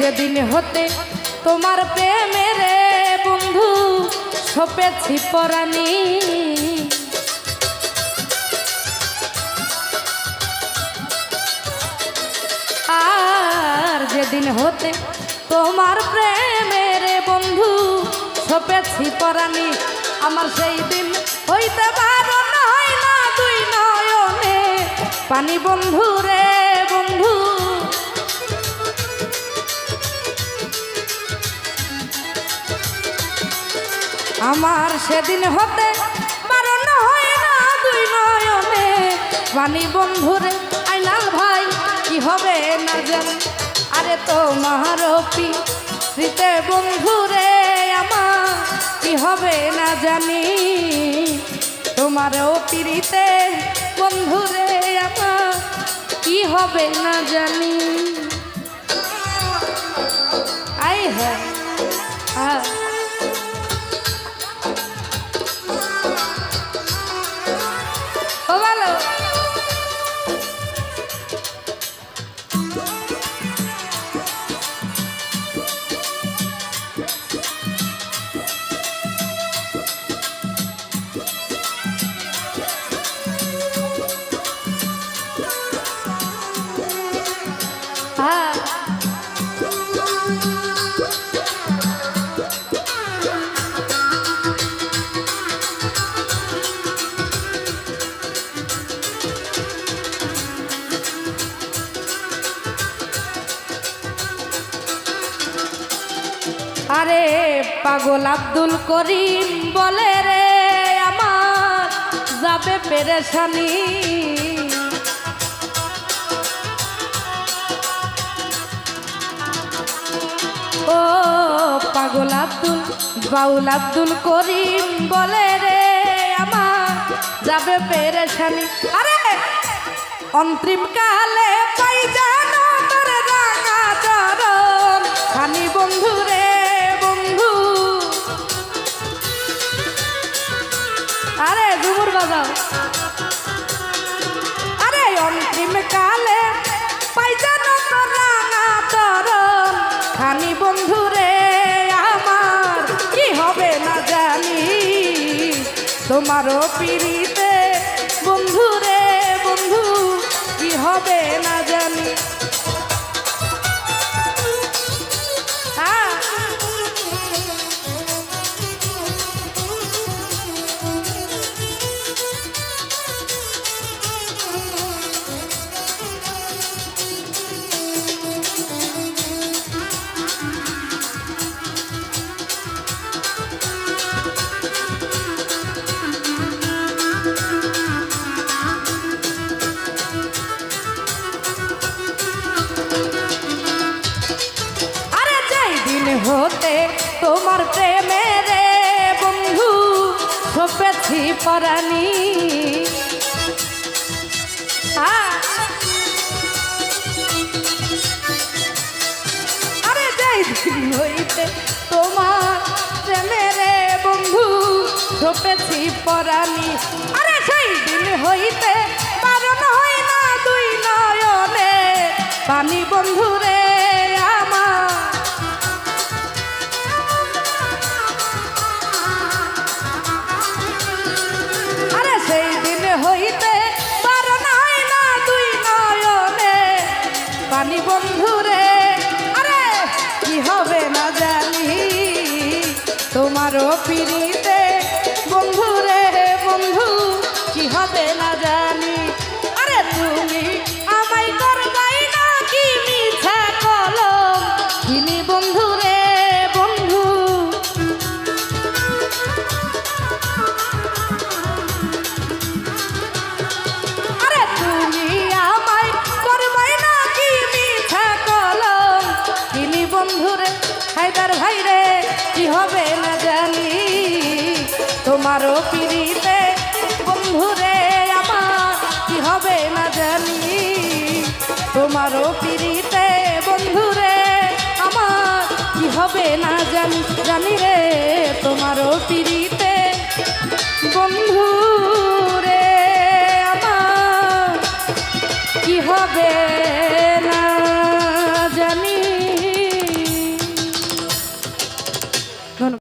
যেদিন হতে তোমার প্রেমের বন্ধু, সপেছি পরানি আর যেদিন হতে তোমার প্রেমের বন্ধু, সপেছি পরানি আমার সেই দিন হইতে বারণ হয় না দুই নয়নে। পানি বন্ধু রে আমার সেদিন হতে বারণ হয় না দুই নয়নে। বাণী বন্ধুরে আইনাল ভাই, কি হবে না জান আরে তো মাহারপি স্মৃতে বন্ধুরে আমার, কি হবে না জানি? তোমারও পিড়িতে বন্ধুরে আমার, কি হবে না জানি? আই হ্যাঁ আরে পাগল আব্দুল করিম বলে রে, আমার যাবে পেরেশানি। ও পাগল আব্দুল, বাউল আব্দুল করিম বলে রে, আমার যাবে পেরেশানি। আরে অন্তিম কালে পাই জানো তোর রাঙা চরণ। খানি বন্ধু আরে ঘুমুর বাজাও। আরে, অন্তিম কালে পাই জানো তোর রাঙা চরণ খানি বন্ধু রে আমার, কি হবে না জানি। তোমারও পিড়িতে বন্ধু রে বন্ধু, কি হবে না জানি। সপেছি পরানি। আরে যাই হইতে তোমার প্রেমে রে বন্ধু সপেছি পরানি। আরে সেই দিন হইতে বারণ হয় না দুই নয়নে। পানি বন্ধু হবে না জানি। জানি, তোমারও পিড়িতে বন্ধুরে, আমার কি হবে না জানি জানি রে, তোমারও পিড়িতে বন্ধু রে আমার কি হবে